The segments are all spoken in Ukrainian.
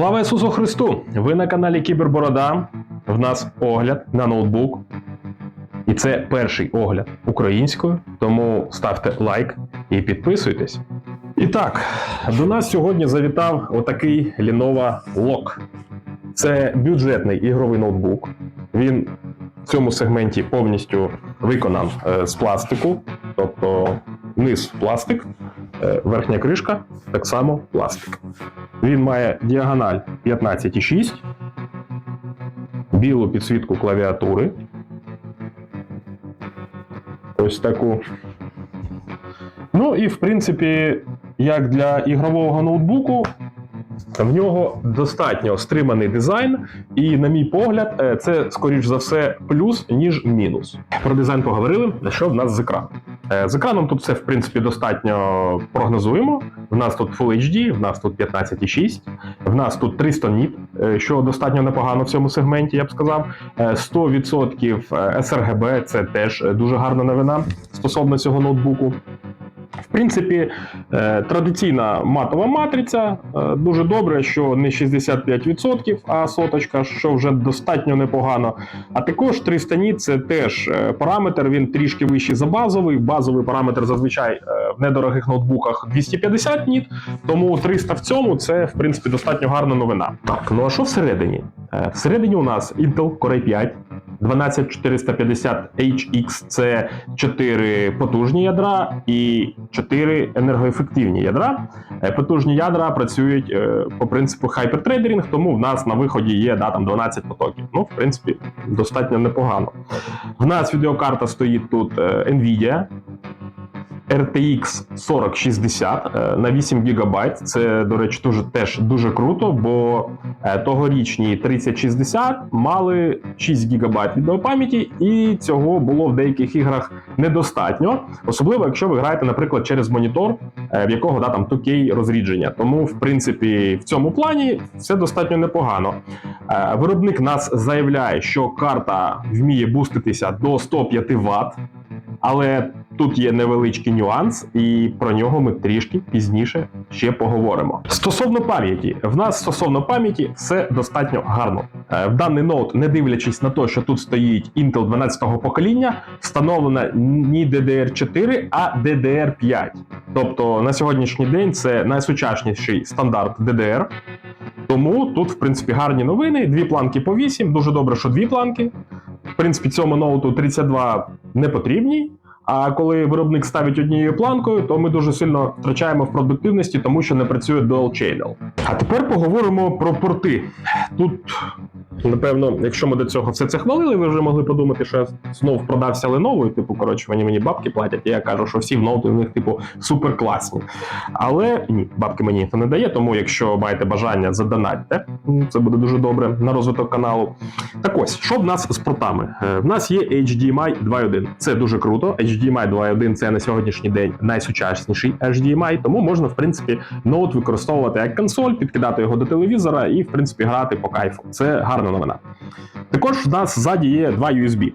Слава Ісусу Христу! Ви на каналі Кіберборода. В нас огляд на ноутбук. І це перший огляд українською, тому ставте лайк і підписуйтесь. І так, до нас сьогодні завітав отакий Lenovo Lock. Це бюджетний ігровий ноутбук. Він в цьому сегменті повністю виконан е, з пластику, тобто низ пластик, е, верхня кришка так само пластик. Він має діагональ 15,6, білу підсвітку клавіатури. Ось таку. Ну і в принципі, як для ігрового ноутбуку, в нього достатньо стриманий дизайн, і, на мій погляд, е, це скоріш за все плюс, ніж мінус. Про дизайн поговорили. Що в нас з екраном? Е, З екраном тут все в принципі достатньо прогнозуємо. В нас тут Full HD, в нас тут 15,6, в нас тут 300 ніт, е, що достатньо непогано в цьому сегменті, я б сказав. Е, 100% sRGB – це теж дуже гарна новина стосовно цього ноутбуку. В принципі, е, традиційна матова матриця. Е, Дуже добре, що не 65%, а соточка, що вже достатньо непогано. А також 300 ніт це теж е, параметр, він трішки вищий за базовий. Базовий параметр зазвичай в недорогих ноутбуках 250 ніт, тому 300 в цьому це в принципі достатньо гарна новина. Так, ну а що всередині? Всередині у нас Intel Core i 5. 12450HX це 4 потужні ядра і 4 енергоефективні ядра. Е, Потужні ядра працюють е, по принципу хайпертрейдерінг, тому в нас на виході є да, там 12 потоків. Ну, в принципі, достатньо непогано. В нас відеокарта стоїть тут е, Nvidia. RTX 4060 е, на 8 ГБ. Це, до речі, дуже теж дуже круто, бо е, тогорічні 3060 мали 6 ГБ відеопам'яті, і цього було в деяких іграх недостатньо, особливо якщо ви граєте, наприклад, через монітор, е, в якого да, там 2K розрідження. Тому, в принципі, в цьому плані все достатньо непогано. Виробник нас заявляє, що карта вміє буститися до 105 Вт. Але тут є невеличкий нюанс, і про нього ми трішки пізніше ще поговоримо. Стосовно пам'яті, в нас стосовно пам'яті все достатньо гарно. Е, В даний ноут, не дивлячись на те, що тут стоїть Intel 12-го покоління, встановлена не DDR4, а DDR5. Тобто на сьогоднішній день це найсучасніший стандарт DDR. Тому тут, в принципі, гарні новини. Дві планки по 8. Дуже добре, що дві планки. В принципі, цьому ноуту 32 не потрібні. А коли виробник ставить однією планкою, то ми дуже сильно втрачаємо в продуктивності, тому що не працює Dual Channel. А тепер поговоримо про порти. Тут, напевно, якщо ми до цього все це хвалили, ви вже могли подумати, що я знов продався і типу, коротше, вони мені бабки платять. І я кажу, що всі ноути у них, типу, супер класні. Але ні, бабки мені це не дає, тому якщо маєте бажання, задонатьте. Це буде дуже добре на розвиток каналу. Так ось, що в нас з портами? Е, В нас є HDMI 2.1. Це дуже круто. HDMI 2.1 це на сьогоднішній день найсучасніший HDMI, тому можна, в принципі, ноут використовувати як консоль, підкидати його до телевізора і, в принципі, грати по кайфу. Це гарна новина. Також в нас ззаді є два USB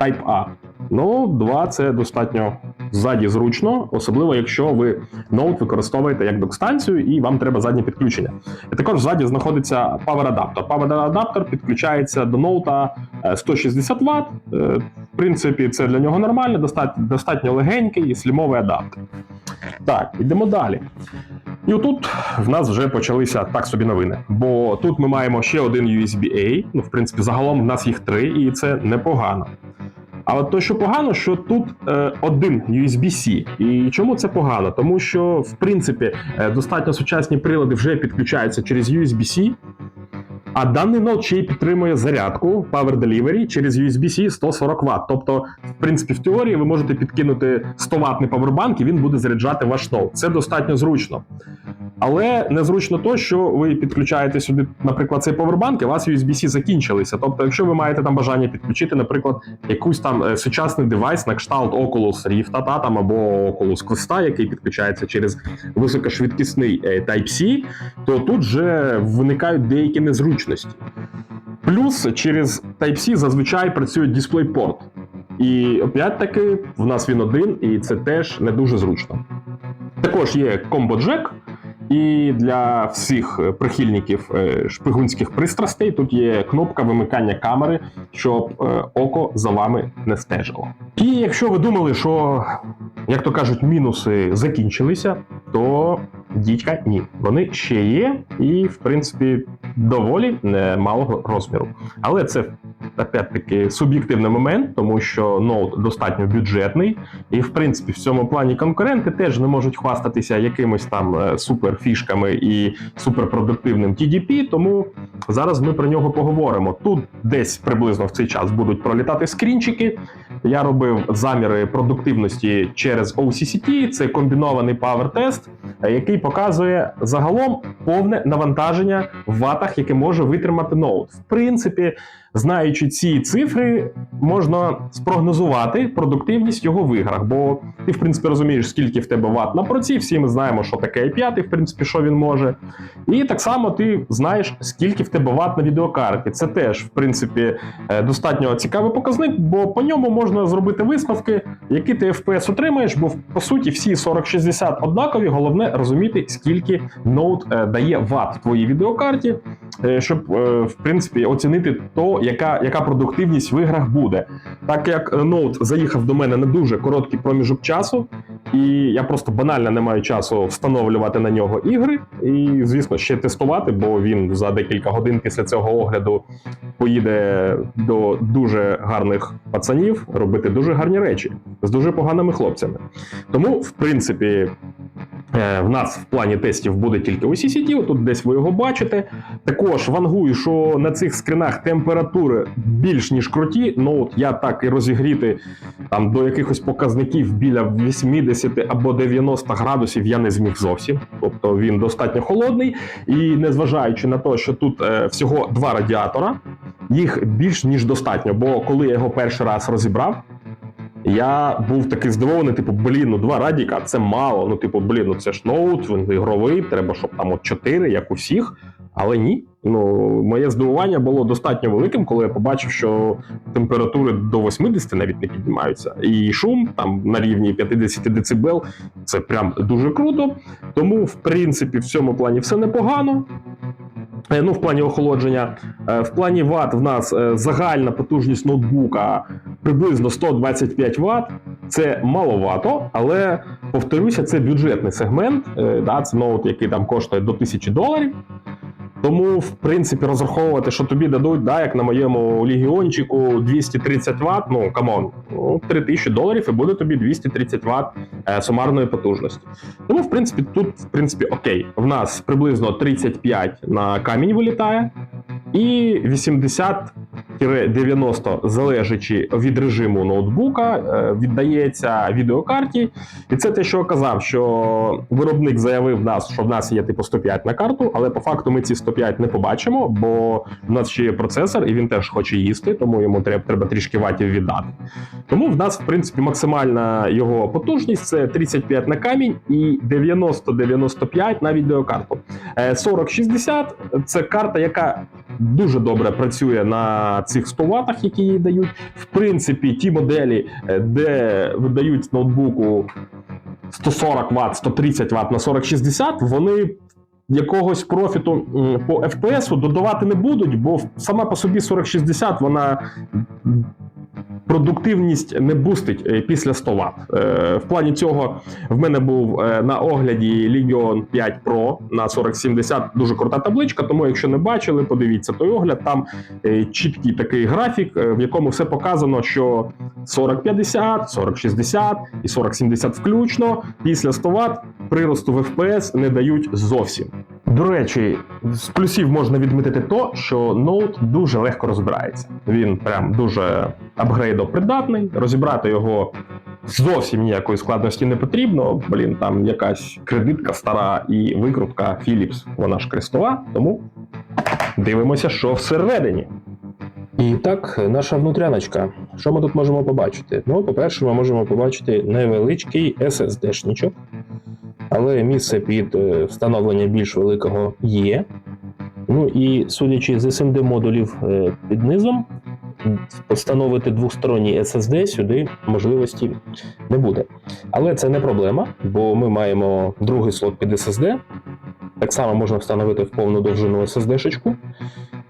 Type A. Ну, два це достатньо ззаді зручно, особливо якщо ви ноут використовуєте як док-станцію і вам треба заднє підключення. І також ззаді знаходиться Power-адаптер. Power-адаптер підключається до ноута е, 160 Вт. Е, В принципі, це для нього нормально, достатньо легенький і слімовий адаптер. Так, йдемо далі. І отут в нас вже почалися так собі новини. Бо тут ми маємо ще один USB-A. Ну, в принципі, загалом в нас їх три, і це непогано. Але то, що погано, що тут е, один USB-C. І чому це погано? Тому що, в принципі, е, достатньо сучасні прилади вже підключаються через USB-C. А даний ноут ще й підтримує зарядку Power Delivery через USB-C 140 Вт. Тобто, в принципі, в теорії ви можете підкинути 100 ватний павербанк, і він буде заряджати ваш ноут. Це достатньо зручно. Але незручно то, що ви підключаєте сюди, наприклад, цей повербанк, і у вас USB-C закінчилися. Тобто, якщо ви маєте там бажання підключити, наприклад, якусь там е, сучасний девайс на кшталт Oculus Rift та, там або Oculus Quest, який підключається через високошвидкісний е, Type-C, то тут вже виникають деякі незручності. Плюс через Type-C зазвичай працює DisplayPort. І опять-таки в нас він один, і це теж не дуже зручно. Також є Jack, І для всіх е, прихильників е, шпигунських пристрастей тут є кнопка вимикання камери, щоб е, око за вами не стежило. І якщо ви думали, що, як то кажуть, мінуси закінчилися, то дідька ні. Вони ще є, і в принципі доволі немалого розміру. Але це опять-таки суб'єктивний момент, тому що ноут достатньо бюджетний, і в принципі в цьому плані конкуренти теж не можуть хвастатися якимось там е, суперфішками і суперпродуктивним TDP, тому зараз ми про нього поговоримо. Тут десь приблизно в цей час будуть пролітати скрінчики. Я робив заміри продуктивності через OCCT, це комбінований power тест, який показує загалом повне навантаження в ватах, яке може витримати ноут. В принципі, знаючи ці цифри, можна спрогнозувати продуктивність його в іграх, бо ти, в принципі, розумієш, скільки в тебе ват на проці, всі ми знаємо, що таке i5, в принципі, що він може. І так само ти знаєш, скільки в тебе ват на відеокарті. Це теж, в принципі, е, достатньо цікавий показник, бо по ньому можна зробити висновки, які ти FPS отримаєш, бо по суті всі 4060 однакові. Головне розуміти, скільки ноут е, дає ват твоїй відеокарті, е, щоб в принципі оцінити то, яка, яка продуктивність в іграх буде. Так як ноут заїхав до мене на дуже короткий проміжок часу, і я просто банально не маю часу встановлювати на нього ігри, і звісно ще тестувати, бо він за декілька годин після цього огляду поїде до дуже гарних пацанів робити дуже гарні речі з дуже поганими хлопцями. Тому, в принципі. Е, В нас в плані тестів буде тільки OCCT, тут десь ви його бачите. Також вангую, що на цих скринах температури більш ніж круті. Ну от я так і розігріти там до якихось показників біля 80 або 90 градусів я не зміг зовсім. Тобто він достатньо холодний. І незважаючи на те, що тут е, всього два радіатора, їх більш ніж достатньо. Бо коли я його перший раз розібрав, я був такий здивований, типу, блін, ну два радіка це мало. Ну, типу, блін, ну це ж ноут, він ігровий, треба, щоб там от 4, як у всіх. Але ні. Ну, моє здивування було достатньо великим, коли я побачив, що температури до 80 навіть не піднімаються. І шум там на рівні 50 дБ це прям дуже круто. Тому, в принципі, в цьому плані все непогано. Е, Ну, в плані охолодження, Е, в плані ват в нас е, загальна потужність ноутбука приблизно 125 Вт. Це маловато, але повторюся, це бюджетний сегмент. Да, це ноут, який там коштує до 1000 доларів. Тому, в принципі, розраховувати, що тобі дадуть, да, як на моєму легіончику 230 Вт, ну камон, ну, 3000 доларів і буде тобі 230 Вт е, сумарної потужності. Тому, в принципі, тут в принципі окей. В нас приблизно 35 на камінь вилітає, і 80-90, залежачи від режиму ноутбука, е, віддається відеокарті. І це те, що я казав, що виробник заявив нас, що в нас є типу 105 на карту, але по факту ми ці 105 не побачимо, бо в нас ще є процесор, і він теж хоче їсти, тому йому треба, треба трішки ватів віддати. Тому в нас, в принципі, максимальна його потужність це 35 на камінь і 90-95 на відеокарту. Е, 4060 це карта, яка дуже добре працює на цих 100 ватах, які їй дають. В принципі, ті моделі, е, де видають ноутбуку 140 Вт, 130 Вт на 4060, вони якогось профіту по FPS додавати не будуть, бо сама по собі 4060 вона. Продуктивність не бустить е, після 100 Вт. Е, В плані цього в мене був е, на огляді Legion 5 Pro на 4070 дуже крута табличка. Тому, якщо не бачили, подивіться той огляд. Там чіткий такий графік, в якому все показано, що 4050, 4060 і 4070 включно після 100 Вт приросту в FPS не дають зовсім. До речі, з плюсів можна відмітити то, що ноут дуже легко розбирається. Він прям дуже апгрейдопридатний. Розібрати його зовсім ніякої складності не потрібно. Блін, там якась кредитка стара і викрутка Philips, вона ж крестова, тому дивимося, що всередині. І так, наша внутряночка. Що ми тут можемо побачити? Ну, по-перше, ми можемо побачити невеличкий SSD-шничок, але місце під е, встановлення більш великого є. Ну і судячи з SMD модулів е, під низом, встановити двосторонній SSD сюди можливості не буде. Але це не проблема, бо ми маємо другий слот під SSD, Так само можна встановити в повну довжину SSD-шечку.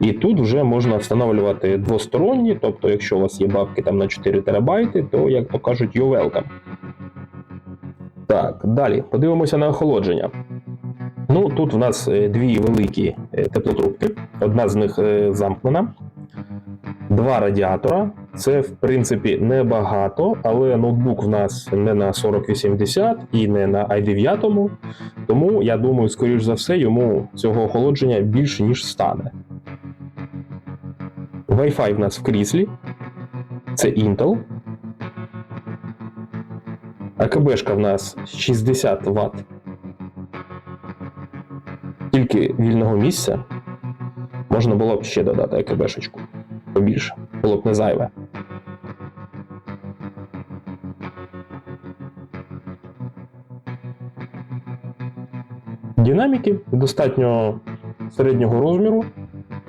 І тут вже можна встановлювати двосторонні, тобто, якщо у вас є бабки там на 4 терабайти, то, як то кажуть, welcome. Так, далі подивимося на охолодження. Ну, тут в нас е, дві великі е, теплотрубки, одна з них е, замкнена, два радіатора. Це, в принципі, небагато, але ноутбук в нас не на 4080 і не на i9, тому я думаю, скоріш за все, йому цього охолодження більше, ніж стане. Wi-Fi в нас в кріслі. Це Intel. АКБшка в нас 60 Вт. Тільки вільного місця можна було б ще додати АКБшечку. Побільше. Було б не зайве. Динаміки достатньо середнього розміру,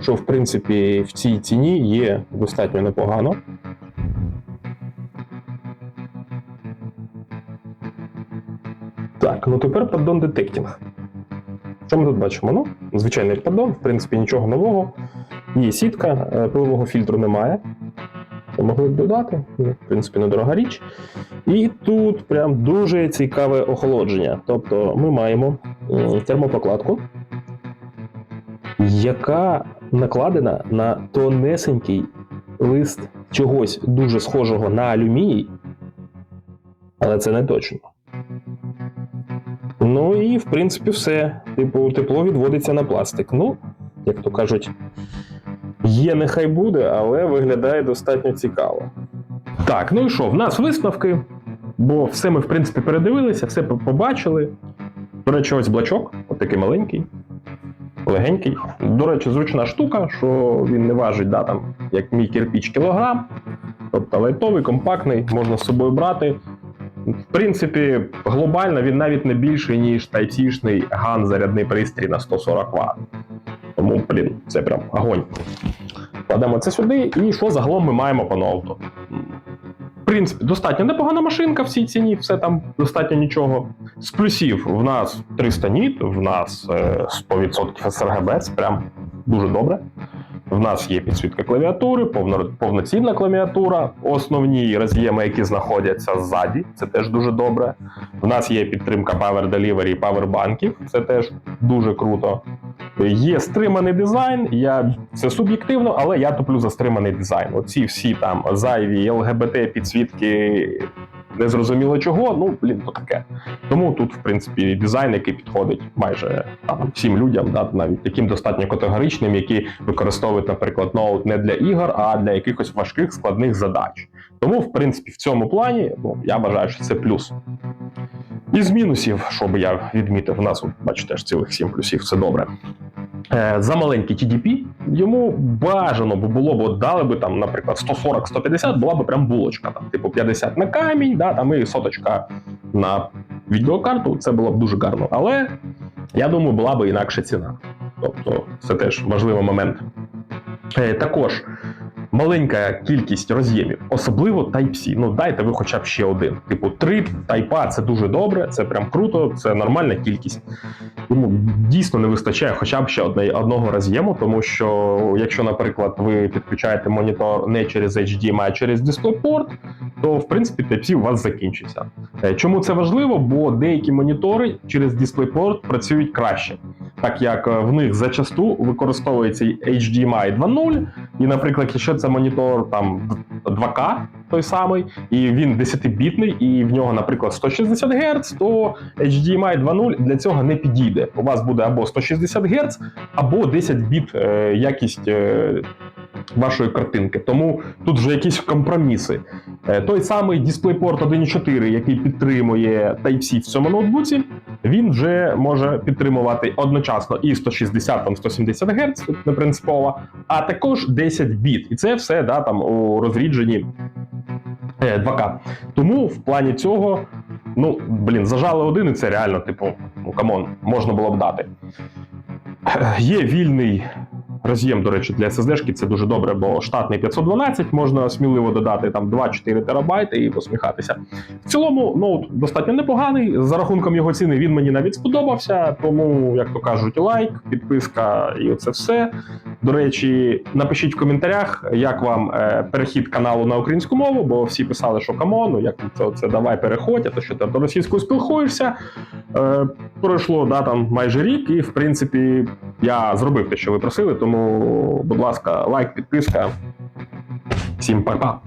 що в принципі в цій ціні є достатньо непогано. Так, ну тепер поддон детектінг. Що ми тут бачимо? Ну, звичайний поддон, в принципі, нічого нового. Є сітка, е, пилового фільтру немає. Могли б додати, ну, в принципі, недорога річ. І тут прям дуже цікаве охолодження. Тобто ми маємо м, термопрокладку, яка накладена на тонесенький лист чогось дуже схожого на алюміній, але це не точно. Ну і в принципі все. Типу, тепло відводиться на пластик. Ну, як то кажуть, є, нехай буде, але виглядає достатньо цікаво. Так, ну і що, в нас висновки, бо все ми, в принципі, передивилися, все побачили. До речі, ось блачок, от такий маленький, легенький. До речі, зручна штука, що він не важить, да, там, як мій кирпіч кілограм. Тобто лайтовий, компактний, можна з собою брати. В принципі, глобально він навіть не більший, ніж Type-C-шний ган зарядний пристрій на 140 Вт. Тому, блін, це прям огонь. Кладемо це сюди, і що загалом ми маємо по ноуту? В принципі, достатньо непогана машинка в цій ціні, все там достатньо нічого. З плюсів в нас 300 ніт, в нас е, 100% sRGB, це прям дуже добре. В нас є підсвітка клавіатури, повно, повноцінна клавіатура, основні роз'єми, які знаходяться ззаді, це теж дуже добре. В нас є підтримка Power Delivery і павербанків, це теж дуже круто. Є стриманий дизайн, я це суб'єктивно, але я топлю за стриманий дизайн. Оці всі там зайві ЛГБТ підсвітки незрозуміло чого, ну блін, то таке. Тому тут, в принципі, дизайн, який підходить майже там, всім людям, да, навіть таким достатньо категоричним, які використовують, наприклад, ноут не для ігор, а для якихось важких складних задач. Тому, в принципі, в цьому плані ну, я вважаю, що це плюс. Із мінусів, що би я відмітив, у нас, бачите, ж цілих 7 плюсів, це добре. Е, За маленький TDP йому бажано б було б дали би там, наприклад, 140-150, була б прям булочка, там, типу 50 на камінь, да, там і соточка на відеокарту. Це було б дуже гарно. Але я думаю, була б інакша ціна. Тобто, це теж важливий момент. Е, Також маленька кількість роз'ємів, особливо Type-C. Ну дайте ви хоча б ще один. Типу, три Type-A – це дуже добре, це прям круто, це нормальна кількість. Йому дійсно не вистачає хоча б ще одне, одного роз'єму, тому що якщо, наприклад, ви підключаєте монітор не через HDMI, а через DisplayPort, то в принципі Type-C у вас закінчиться. Е, Чому це важливо? Бо деякі монітори через DisplayPort працюють краще, так як е, в них зачасту використовується HDMI 2.0, і, наприклад, якщо це монітор там 2К, той самий, і він 10-бітний, і в нього, наприклад, 160 Гц, то HDMI 2.0 для цього не підійде. У вас буде або 160 Гц, або 10 біт е, якість. Е, Вашої картинки, тому тут вже якісь компроміси. Е, Той самий DisplayPort 1.4, який підтримує Type-C в цьому ноутбуці, він вже може підтримувати одночасно і 160 там 170 Гц, не принципово, а також 10 біт. І це все да, там у розрідженні е, 2К. Тому в плані цього, ну блін, зажали один, і це реально, типу, ну камон, можна було б дати. Е, Є вільний роз'єм, до речі, для SSD-шки це дуже добре, бо штатний 512, можна сміливо додати там 2-4 терабайти і посміхатися. В цілому, ноут достатньо непоганий. За рахунком його ціни він мені навіть сподобався. Тому, як то кажуть, лайк, підписка і оце все. До речі, напишіть в коментарях, як вам е, перехід каналу на українську мову, бо всі писали, що камон, ну як це, це давай переходь, а то що ти до російською спілкуєшся. Е, пройшло да, там майже рік, і в принципі я зробив те, що ви просили. Тому, будь ласка, лайк, підписка. Всім па-па.